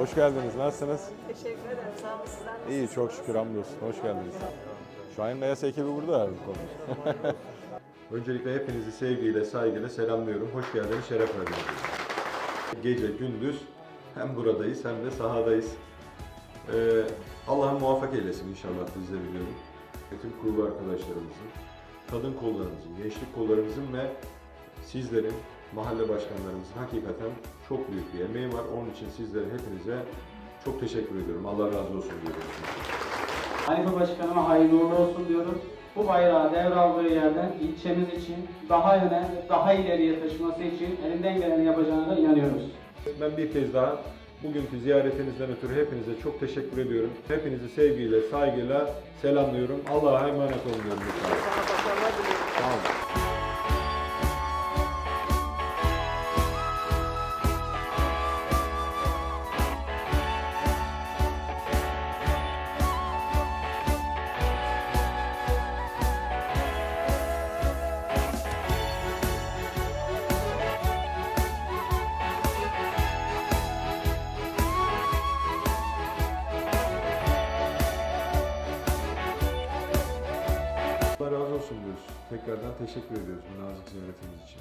Hoş geldiniz. Nasılsınız? Teşekkür ederim. Sağ olun. Sizler nasılsınız? İyi, çok şükür hamdolsun. Hoş geldiniz. Şahin Beyaz ekibi burada abi. Öncelikle hepinizi sevgiyle, saygıyla selamlıyorum. Hoş geldiniz, şeref verdiniz. Gece, gündüz hem buradayız hem de sahadayız. Ee, Allah'ın muvaffak eylesin inşallah biz de biliyorum. Tüm kurulu arkadaşlarımızın, kadın kollarımızın, gençlik kollarımızın ve sizlerin, mahalle başkanlarımızın hakikaten çok büyük bir emeği var. Onun için sizlere hepinize çok teşekkür ediyorum. Allah razı olsun diyorum. Hanife Başkanıma hayırlı uğurlu olsun diyoruz. Bu bayrağı devraldığı yerden ilçemiz için daha öne, daha ileriye taşıması için elinden geleni yapacağına da inanıyoruz. Ben bir kez daha bugünkü ziyaretinizden ötürü hepinize çok teşekkür ediyorum. Hepinizi sevgiyle, saygıyla selamlıyorum. Allah'a emanet olun diyorum. Sağ olun. Razı olsun diyoruz. Tekrardan teşekkür ediyoruz bu nazik ziyaretiniz için.